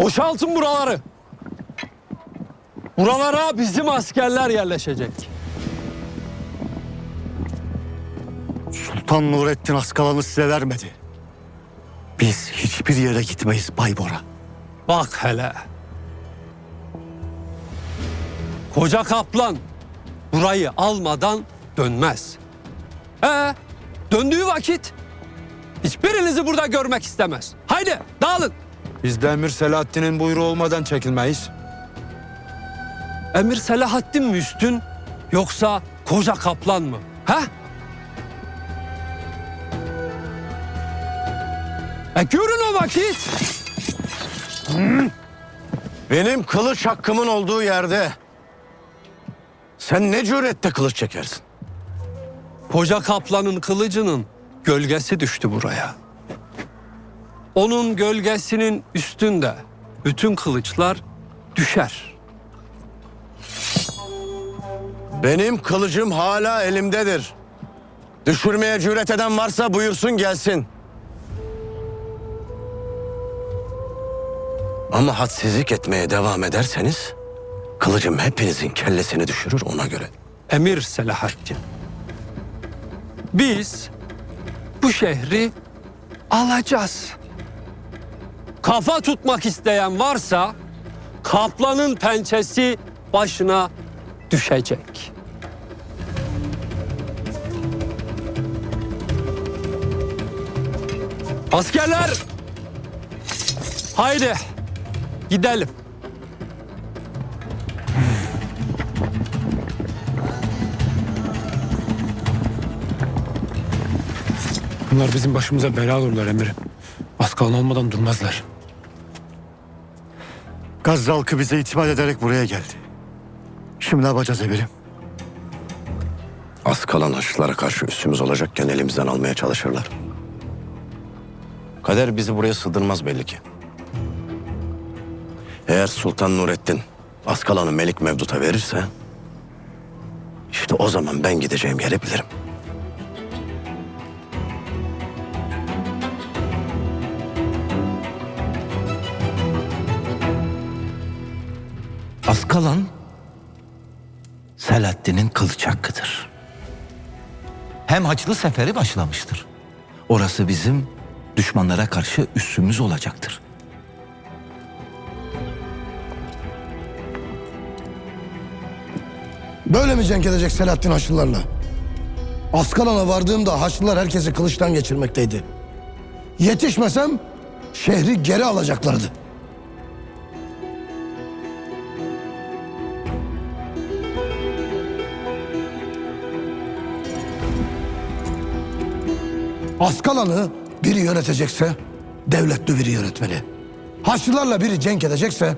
Boşaltın buraları. Buralara bizim askerler yerleşecek. Sultan Nurettin Askalan'ı size vermedi. Biz hiçbir yere gitmeyiz Bay Bora. Bak hele. Koca kaplan burayı almadan dönmez. Ee, döndüğü vakit hiçbirinizi burada görmek istemez. Haydi dağılın. Biz de Emir Selahattin'in buyruğu olmadan çekilmeyiz. Emir Selahattin mi üstün yoksa koca kaplan mı? Ha? E görün o vakit. Benim kılıç hakkımın olduğu yerde sen ne cüretle kılıç çekersin? Koca kaplanın kılıcının gölgesi düştü buraya. Onun gölgesinin üstünde bütün kılıçlar düşer. Benim kılıcım hala elimdedir. Düşürmeye cüret eden varsa buyursun gelsin. Ama hadsizlik etmeye devam ederseniz kılıcım hepinizin kellesini düşürür ona göre. Emir Selahattin. Biz bu şehri alacağız. Kafa tutmak isteyen varsa kaplanın pençesi başına düşecek. Askerler! Haydi gidelim. Bunlar bizim başımıza bela olurlar emirim. Az kalan olmadan durmazlar. Gazze halkı bize itimat ederek buraya geldi. Şimdi ne yapacağız emirim? Az kalan Haçlılara karşı üstümüz olacakken elimizden almaya çalışırlar. Kader bizi buraya sığdırmaz belli ki. Eğer Sultan Nurettin Askalan'ı Melik Mevdut'a verirse... ...işte o zaman ben gideceğim yeri bilirim. Askalan Selahaddin'in kılıç hakkıdır. Hem Haçlı Seferi başlamıştır. Orası bizim düşmanlara karşı üssümüz olacaktır. Böyle mi cenk edecek Selahattin Haçlılarla? Askalan'a vardığımda Haçlılar herkesi kılıçtan geçirmekteydi. Yetişmesem şehri geri alacaklardı. Askalan'ı biri yönetecekse devletli biri yönetmeli. Haçlılarla biri cenk edecekse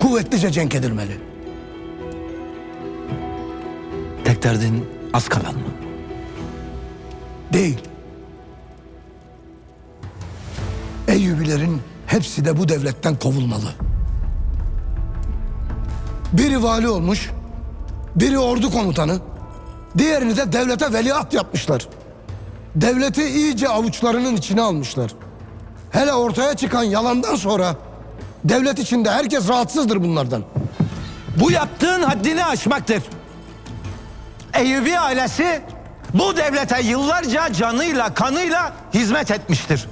kuvvetlice cenk edilmeli. Tek derdin Askalan mı? Değil. Eyyubilerin hepsi de bu devletten kovulmalı. Biri vali olmuş, biri ordu komutanı, diğerini de devlete veliaht yapmışlar. Devleti iyice avuçlarının içine almışlar. Hele ortaya çıkan yalandan sonra devlet içinde herkes rahatsızdır bunlardan. Bu yaptığın haddini aşmaktır. Eyyubi ailesi bu devlete yıllarca canıyla kanıyla hizmet etmiştir.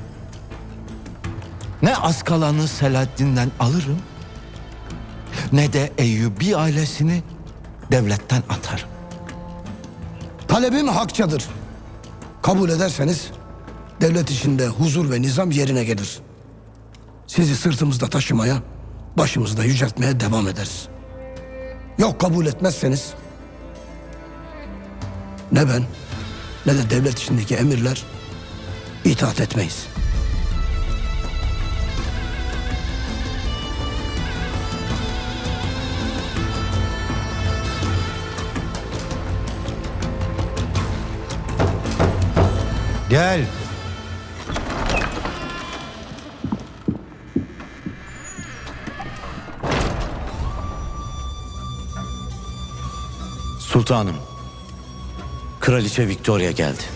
Ne Askalan'ı Selahaddin'den alırım ne de Eyyubi ailesini devletten atarım. Talebim hakçadır. Kabul ederseniz devlet içinde huzur ve nizam yerine gelir. Sizi sırtımızda taşımaya, başımızda yüceltmeye devam ederiz. Yok kabul etmezseniz ne ben ne de devlet içindeki emirler itaat etmeyiz. Gel. Sultanım, Kraliçe Victoria geldi.